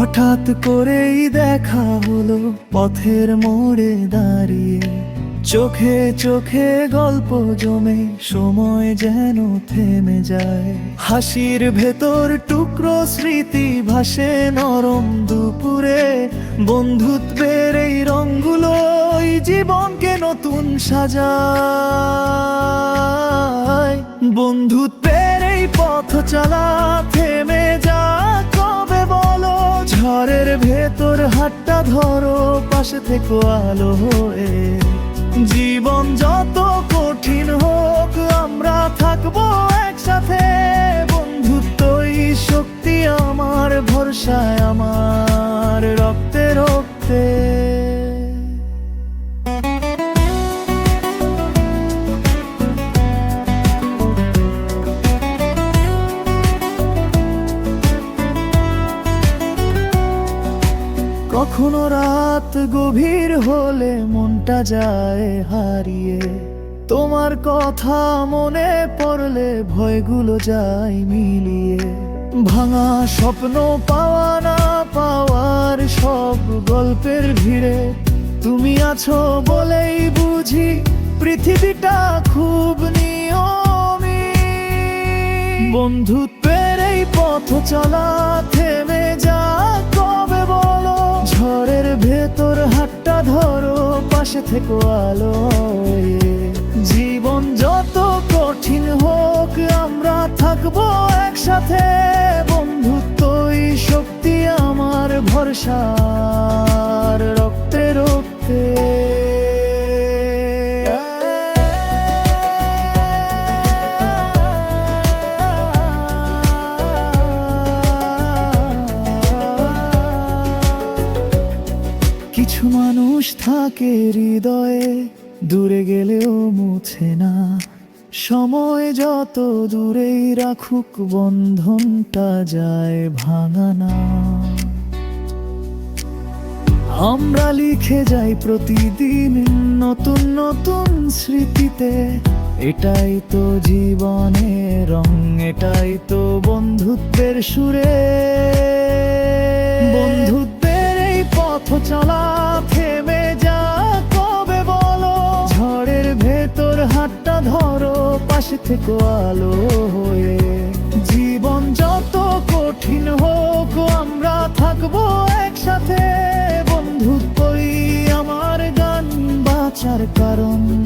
হঠাৎ করেই দেখা হলো পথের মোড়ে দাঁড়িয়ে। চোখে চোখে গল্প জমে, সময় যেন থেমে যায়। হাসির ভেতর টুকরো স্মৃতি ভাসে নরম দুপুরে। বন্ধুত্বের এই রঙগুলো জীবনকে নতুন সাজায়। বন্ধুত্বের এই পথ চলা থেমে যা কবে বলো? ভেতর হাতটা ধরো, পাশে থেকে আলো হয়ে। জীবন যত কঠিন হোক, আমরা থাকব একসাথে। বন্ধুত্বই শক্তি আমার ভরসায়। কখনো রাত গভীর হলে মনটা যায় হারিয়ে। তোমার কথা মনে পড়লে ভয়গুলো যায় মিলিয়ে। ভাঙা স্বপ্ন পাওয়া না পাওয়ার সব গল্পের ভিড়ে। তুমি আছো বলেই বুঝি পৃথিবীটা খুব নিয়মিত বন্ধুত্বের এই পথ চলা থেমে পাশে থেকো আলো। জীবন যত কঠিন হোক আমরা থাকব একসাথে বন্ধুত্বই শক্তি আমার ভরসার মানুষ থাকে হৃদয়ে, দূরে গেলেও মুছে না। সময় যত দূরেই রাখুক, বন্ধনটা যায় ভাঙানা আমরা লিখে যাই প্রতিদিন নতুন নতুন স্মৃতিতে, এটাই তো জীবনের রং, এটাই তো বন্ধুত্বের সুরে। হাতটা ধরো, পাশে থেকে আলো হয়ে। জীবন যত কঠিন হোক, আমরা থাকব একসাথে। বন্ধুত্বই আমার গান বাঁচার কারণ।